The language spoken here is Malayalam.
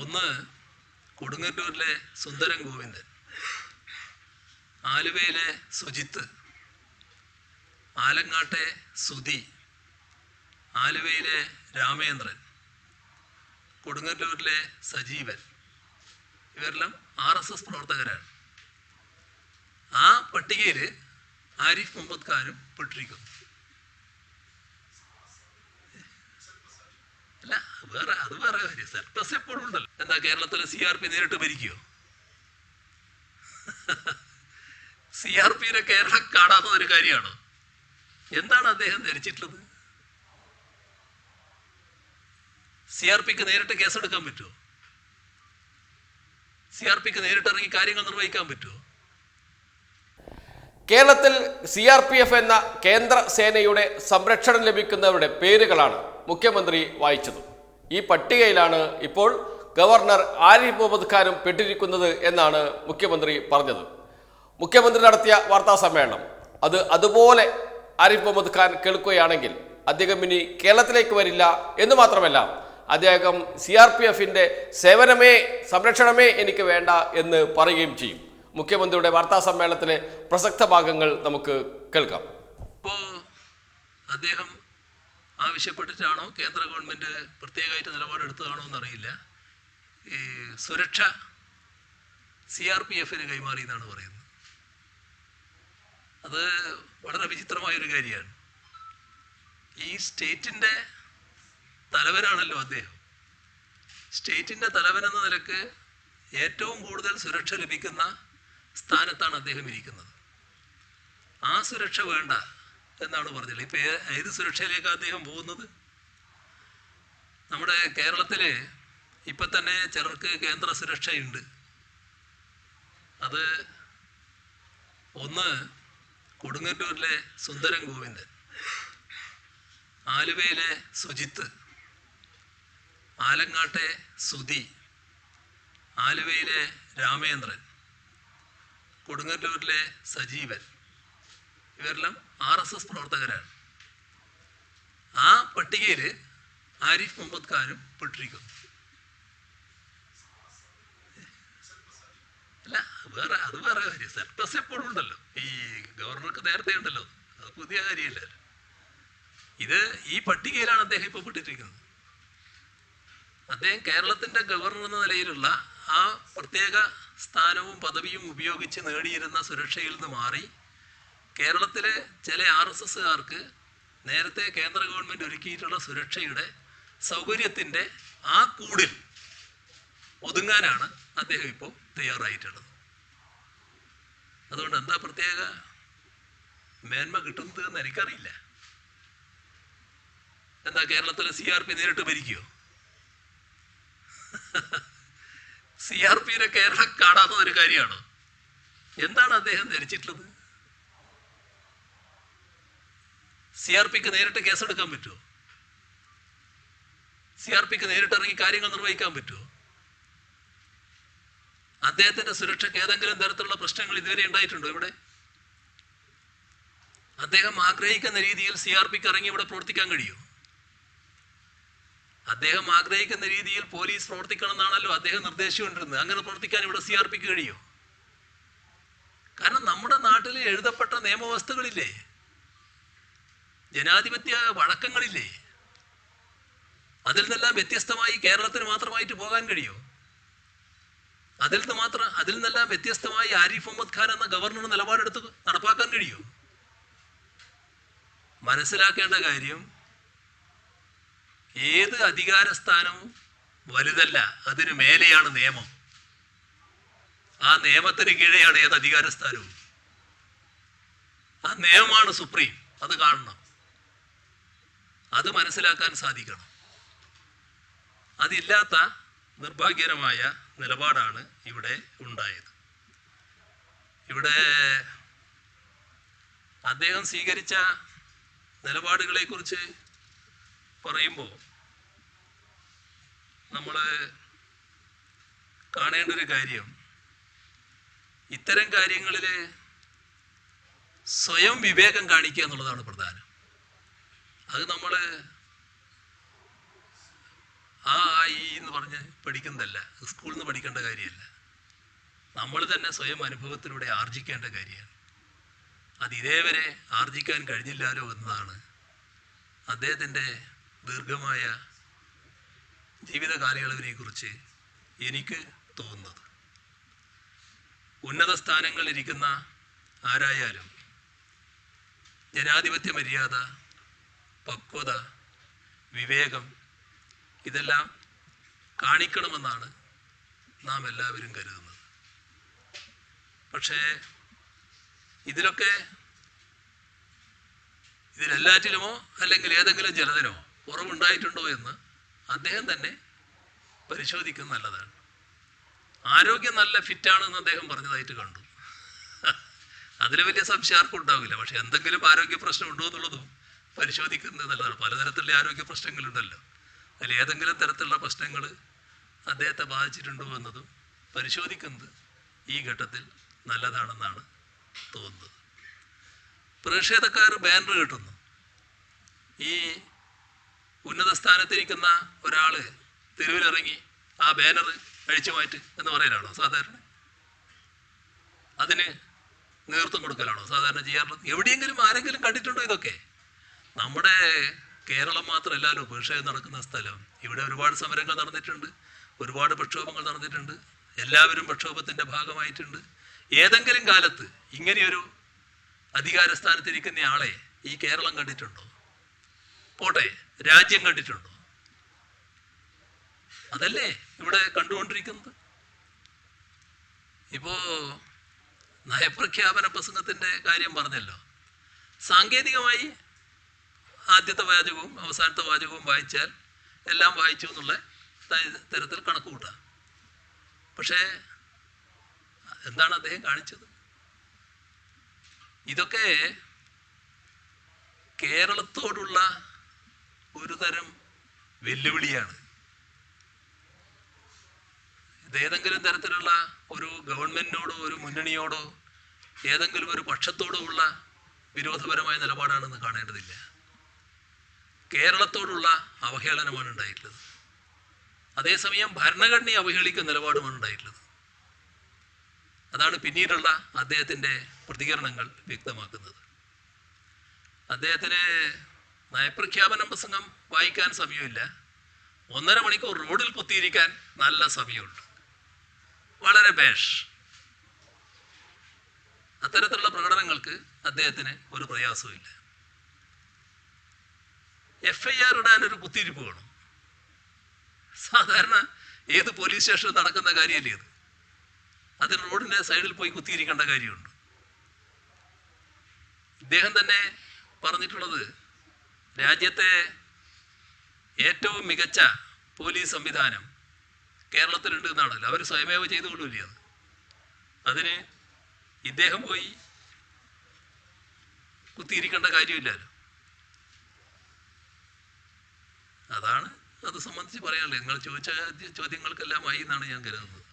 ഒന്ന് കൊടുങ്ങല്ലൂരിലെ സുന്ദരൻ ഗോവിന്ദൻ ആലുവയിലെ സുജിത്ത് ആലങ്ങാട്ടെ സുധി ആലുവയിലെ രാമേന്ദ്രൻ കൊടുങ്ങല്ലൂരിലെ സജീവൻ. ഇവരെല്ലാം ആർ എസ് എസ് പ്രവർത്തകരാണ്. ആ പട്ടികയിൽ ആരിഫ് മുഹമ്മദ് ഖാനും പെട്ടിരിക്കുന്നു. അല്ല വേറെ അത് വേറെ കാര്യം. സർപ്ലസ് എപ്പോഴും ഉണ്ടല്ലോ. എന്താ കേരളത്തിലെ സി ആർ പി നേരിട്ട് ഭരിക്കുമോ സി ആർ പിയിലെ കേരളം കാണാത്ത ഒരു കാര്യമാണ്? എന്താണ് അദ്ദേഹം ധരിച്ചിട്ടുള്ളത്? സി ആർ പിക്ക് നേരിട്ട് കേസെടുക്കാൻ പറ്റുമോ സി ആർ പിക്ക് നേരിട്ട് ഇറങ്ങി കാര്യങ്ങൾ നിർവഹിക്കാൻ പറ്റുമോ കേരളത്തിൽ സി ആർ പി എഫ് എന്ന കേന്ദ്ര സേനയുടെ സംരക്ഷണം ലഭിക്കുന്നവരുടെ പേരുകളാണ് മുഖ്യമന്ത്രി വായിച്ചത്. ഈ പട്ടികയിലാണ് ഇപ്പോൾ ഗവർണർ ആരിഫ് മുഹമ്മദ് ഖാനും പെട്ടിരിക്കുന്നത് എന്നാണ് മുഖ്യമന്ത്രി പറഞ്ഞത്. മുഖ്യമന്ത്രി നടത്തിയ വാർത്താ സമ്മേളനം അത് അതുപോലെ ആരിഫ് മുഹമ്മദ് ഖാൻ കേൾക്കുകയാണെങ്കിൽ അദ്ദേഹം ഇനി കേരളത്തിലേക്ക് വരില്ല എന്ന് മാത്രമല്ല അദ്ദേഹം സി ആർ പി എഫിന്റെ സേവനമേ സംരക്ഷണമേ എനിക്ക് വേണ്ട എന്ന് പറയുകയും ചെയ്യും. മുഖ്യമന്ത്രിയുടെ വാർത്താ സമ്മേളനത്തിലെ പ്രസക്ത ഭാഗങ്ങൾ നമുക്ക് കേൾക്കാം. അദ്ദേഹം ആവശ്യപ്പെട്ടിട്ടാണോ കേന്ദ്ര ഗവൺമെന്റ് പ്രത്യേകമായിട്ട് നിലപാടെടുത്തതാണോ എന്നറിയില്ല. ഈ സുരക്ഷ സി ആർ പി എഫിന് കൈമാറി എന്നാണ് പറയുന്നത്. അത് വളരെ വിചിത്രമായ ഒരു കാര്യമാണ്. ഈ സ്റ്റേറ്റിന്റെ തലവനാണല്ലോ അദ്ദേഹം. സ്റ്റേറ്റിന്റെ തലവൻ എന്ന നിലയ്ക്ക് ഏറ്റവും കൂടുതൽ സുരക്ഷ ലഭിക്കുന്ന സ്ഥാനത്താണ് അദ്ദേഹം ഇരിക്കുന്നത്. ആ സുരക്ഷ വേണ്ട. എന്നാണ് പറഞ്ഞത് ഇപ്പൊ ഏത് സുരക്ഷയിലേക്കാണ് അദ്ദേഹം പോകുന്നത്? നമ്മുടെ കേരളത്തിൽ ഇപ്പൊ തന്നെ ചിലർക്ക് കേന്ദ്ര സുരക്ഷയുണ്ട്. അത് ഒന്ന് കൊടുങ്ങല്ലൂരിലെ സുന്ദരൻ ഗോവിന്ദൻ ആലുവയിലെ സുജിത്ത് ആലങ്ങാട്ടെ സുധി ആലുവയിലെ രാമേന്ദ്രൻ കൊടുങ്ങല്ലൂരിലെ സജീവൻ. ഇവരെല്ലാം ആർ എസ് എസ് പ്രവർത്തകരാണ്. ആ പട്ടികയിൽ ആരിഫ് മുഹമ്മദ് ഖാനും പെട്ടിരിക്കുന്നു. അല്ല വേറെ അത് വേറെ കാര്യം. സർപ്ലസ് എപ്പോഴും ഉണ്ടല്ലോ. ഈ ഗവർണർക്ക് നേരത്തെ ഉണ്ടല്ലോ. അത് പുതിയ കാര്യമല്ല. ഇത് ഈ പട്ടികയിലാണ് അദ്ദേഹം ഇപ്പോൾ പെട്ടിരിക്കുന്നത്. അദ്ദേഹം കേരളത്തിന്റെ ഗവർണർ എന്ന നിലയിലുള്ള ആ പ്രത്യേക സ്ഥാനവും പദവിയും ഉപയോഗിച്ച് നേടിയിരുന്ന സുരക്ഷയിൽ നിന്ന് മാറി കേരളത്തിലെ ചില ആർ എസ് എസ്സുകാർക്ക് നേരത്തെ കേന്ദ്ര ഗവൺമെന്റ് ഒരുക്കിയിട്ടുള്ള സുരക്ഷയുടെ സൗകര്യത്തിന്റെ ആ കൂടിൽ ഒതുങ്ങാനാണ് അദ്ദേഹം ഇപ്പോൾ തയ്യാറായിട്ടുള്ളത്. അതുകൊണ്ട് എന്താ പ്രത്യേക മേന്മ കിട്ടുന്നത് എന്ന് എനിക്കറിയില്ല. എന്താ കേരളത്തിലെ സി ആർ പി നേരിട്ട് ഭരിക്കുമോ സി ആർ പിയിലെ കേരളം കാണാത്ത ഒരു കാര്യമാണോ? എന്താണ് അദ്ദേഹം ധരിച്ചിട്ടുള്ളത്? സി ആർ പിക്ക് നേരിട്ട് കേസെടുക്കാൻ പറ്റുമോ സി ആർ പിക്ക് നേരിട്ട് ഇറങ്ങി കാര്യങ്ങൾ നിർവഹിക്കാൻ പറ്റുമോ അദ്ദേഹത്തിന്റെ സുരക്ഷയ്ക്ക് ഏതെങ്കിലും തരത്തിലുള്ള പ്രശ്നങ്ങൾ ഇതുവരെ ഉണ്ടായിട്ടുണ്ടോ ഇവിടെ? അദ്ദേഹം ആഗ്രഹിക്കുന്ന രീതിയിൽ സി ആർ പിക്ക് ഇറങ്ങി ഇവിടെ പ്രവർത്തിക്കാൻ കഴിയുമോ? അദ്ദേഹം ആഗ്രഹിക്കുന്ന രീതിയിൽ പോലീസ് പ്രവർത്തിക്കണം എന്നാണല്ലോ അദ്ദേഹം നിർദ്ദേശിച്ചുകൊണ്ടിരുന്നത് അങ്ങനെ പ്രവർത്തിക്കാൻ ഇവിടെ സി ആർ പിക്ക് കഴിയുമോ? കാരണം നമ്മുടെ നാട്ടിൽ എഴുതപ്പെട്ട നിയമവ്യവസ്ഥകളില്ലേ ജനാധിപത്യ വഴക്കങ്ങളില്ലേ? അതിൽ നിന്നെല്ലാം വ്യത്യസ്തമായി കേരളത്തിന് മാത്രമായിട്ട് പോകാൻ കഴിയോ? അതിൽ നിന്ന് മാത്രം അതിൽ നിന്നെല്ലാം വ്യത്യസ്തമായി ആരിഫ് മുഹമ്മദ് ഖാൻ എന്ന ഗവർണർ നിലപാടെടുത്ത് നടപ്പാക്കാൻ കഴിയോ? മനസ്സിലാക്കേണ്ട കാര്യം ഏത് അധികാര സ്ഥാനവും വലുതല്ല അതിനു മേലെയാണ് നിയമം. ആ നിയമത്തിന് കീഴെയാണ് ഏത് അധികാര സ്ഥാനവും ആ നിയമമാണ് സുപ്രീം അത് കാണണം. അത് മനസ്സിലാക്കാൻ സാധിക്കണം. അതില്ലാത്ത നിർഭാഗ്യകരമായ നിലപാടാണ് ഇവിടെ ഉണ്ടായത്. ഇവിടെ അദ്ദേഹം സ്വീകരിച്ച നിലപാടുകളെ കുറിച്ച് പറയുമ്പോൾ നമ്മൾ കാണേണ്ട ഒരു കാര്യം ഇത്തരം കാര്യങ്ങളിൽ സ്വയം വിവേകം കാണിക്കുക എന്നുള്ളതാണ് പ്രധാനം. അത് നമ്മൾ ആ ആ, ഈ എന്ന് പറഞ്ഞ് പഠിക്കുന്നതല്ല. സ്കൂളിൽ നിന്ന് പഠിക്കേണ്ട കാര്യമല്ല. നമ്മൾ തന്നെ സ്വയം അനുഭവത്തിലൂടെ ആർജിക്കേണ്ട കാര്യമാണ്. അത് ഇതേവരെ ആർജിക്കാൻ കഴിഞ്ഞില്ലാലോ എന്നതാണ് അദ്ദേഹത്തിന്റെ ദീർഘമായ ജീവിത കാലയളവിനെ കുറിച്ച് എനിക്ക് തോന്നുന്നത്. ഉന്നത സ്ഥാനങ്ങളിലിരിക്കുന്ന ആരായാലും ജനാധിപത്യ മര്യാദ പക്വത വിവേകം ഇതെല്ലാം കാണിക്കണമെന്നാണ് നാം എല്ലാവരും കരുതുന്നത്. പക്ഷേ ഇതിലൊക്കെ ഇതിലെല്ലാറ്റിലുമോ അല്ലെങ്കിൽ ഏതെങ്കിലും ചിലതിനോ കുറവുണ്ടായിട്ടുണ്ടോ എന്ന് അദ്ദേഹം തന്നെ പരിശോധിക്കുന്നത് നല്ലതാണ്. ആരോഗ്യം നല്ല ഫിറ്റാണെന്ന് അദ്ദേഹം പറഞ്ഞതായിട്ട് കണ്ടു. അതിൽ വലിയ സംശയം ആർക്കും ഉണ്ടാവില്ല. പക്ഷെ എന്തെങ്കിലും ആരോഗ്യ പ്രശ്നം ഉണ്ടോ എന്നുള്ളതും പരിശോധിക്കുന്നത് നല്ലതാണ്. പലതരത്തിലുള്ള ആരോഗ്യ പ്രശ്നങ്ങളുണ്ടല്ലോ. അതിൽ ഏതെങ്കിലും തരത്തിലുള്ള പ്രശ്നങ്ങൾ അദ്ദേഹത്തെ ബാധിച്ചിട്ടുണ്ടോ എന്നതും പരിശോധിക്കുന്നത് ഈ ഘട്ടത്തിൽ നല്ലതാണെന്നാണ് തോന്നുന്നത്. പ്രതിഷേധക്കാർ ബാനർ കിട്ടുന്നു. ഈ ഉന്നത സ്ഥാനത്തിരിക്കുന്ന ഒരാൾ തെരുവിലിറങ്ങി ആ ബാനർ അഴിച്ചു മാറ്റ് എന്ന് പറയലാണോ? സാധാരണ? അതിന് നേതൃത്വം കൊടുക്കലാണോ? സാധാരണ ചെയ്യാറുള്ളത്? എവിടെയെങ്കിലും ആരെങ്കിലും കണ്ടിട്ടുണ്ടോ ഇതൊക്കെ? നമ്മുടെ കേരളം മാത്രമല്ലല്ലോ ഉപേക്ഷയായി നടക്കുന്ന സ്ഥലം. ഇവിടെ ഒരുപാട് സമരങ്ങൾ നടന്നിട്ടുണ്ട് ഒരുപാട് പ്രക്ഷോഭങ്ങൾ നടന്നിട്ടുണ്ട് എല്ലാവരും പ്രക്ഷോഭത്തിന്റെ ഭാഗമായിട്ടുണ്ട്. ഏതെങ്കിലും കാലത്ത് ഇങ്ങനെയൊരു അധികാര സ്ഥാനത്തിരിക്കുന്ന ആളെ ഈ കേരളം കണ്ടിട്ടുണ്ടോ? പോട്ടെ രാജ്യം കണ്ടിട്ടുണ്ടോ? അതല്ലേ ഇവിടെ കണ്ടുകൊണ്ടിരിക്കുന്നത്? ഇപ്പോ നയപ്രഖ്യാപന പ്രസംഗത്തിന്റെ കാര്യം പറഞ്ഞല്ലോ. സാങ്കേതികമായി ആദ്യത്തെ വാചകവും അവസാനത്തെ വാചകവും വായിച്ചാൽ എല്ലാം വായിച്ചു എന്നുള്ള തരത്തിൽ കണക്ക് കൂട്ടാം. പക്ഷേ എന്താണ് അദ്ദേഹം കാണിച്ചത്? ഇതൊക്കെ കേരളത്തോടുള്ള ഒരു തരം വെല്ലുവിളിയാണ്. ഇതേതെങ്കിലും തരത്തിലുള്ള ഒരു ഗവൺമെന്റിനോടോ ഒരു മുന്നണിയോടോ ഏതെങ്കിലും ഒരു പക്ഷത്തോടോ ഉള്ള വിരോധപരമായ നിലപാടാണെന്ന് കാണേണ്ടതില്ല. കേരളത്തോടുള്ള അവഹേളനമാണ് ഉണ്ടായിട്ടുള്ളത്. അതേസമയം ഭരണഘടനയെ അവഹേളിക്കുന്ന നിലപാടുമാണ് ഉണ്ടായിട്ടുള്ളത്. അതാണ് പിന്നീടുള്ള അദ്ദേഹത്തിന്റെ പ്രതികരണങ്ങൾ വ്യക്തമാക്കുന്നത്. അദ്ദേഹത്തിന് നയപ്രഖ്യാപന പ്രസംഗം വായിക്കാൻ സമയമില്ല. ഒന്നര മണിക്കൂർ റോഡിൽ കുത്തിയിരിക്കാൻ നല്ല സമയമുണ്ട്. വളരെ ബേഷ്. അത്തരത്തിലുള്ള പ്രകടനങ്ങൾക്ക് അദ്ദേഹത്തിന് ഒരു പ്രയാസമില്ല എഫ് ഐ ആർ ഇടാൻ ഒരു കുത്തിരിപ്പ് വേണം സാധാരണ ഏത് പോലീസ് സ്റ്റേഷനിൽ നടക്കുന്ന കാര്യമല്ലേ ഇത്? അതിന് റോഡിന്റെ സൈഡിൽ പോയി കുത്തിയിരിക്കേണ്ട കാര്യമുണ്ട്. ഇദ്ദേഹം തന്നെ പറഞ്ഞിട്ടുള്ളത് രാജ്യത്തെ ഏറ്റവും മികച്ച പോലീസ് സംവിധാനം കേരളത്തിലുണ്ട് എന്നാണല്ലോ അവർ സ്വയമേവ ചെയ്തുകൊള്ളില്ലേ അത്? അതിന് ഇദ്ദേഹം പോയി കുത്തിയിരിക്കേണ്ട കാര്യമില്ലല്ലോ. അതാണ് അത് സംബന്ധിച്ച് പറയാനുള്ളത്. നിങ്ങൾ ചോദിച്ച ചോദ്യങ്ങൾക്കെല്ലാം ആയി എന്നാണ് ഞാൻ കരുതുന്നത്.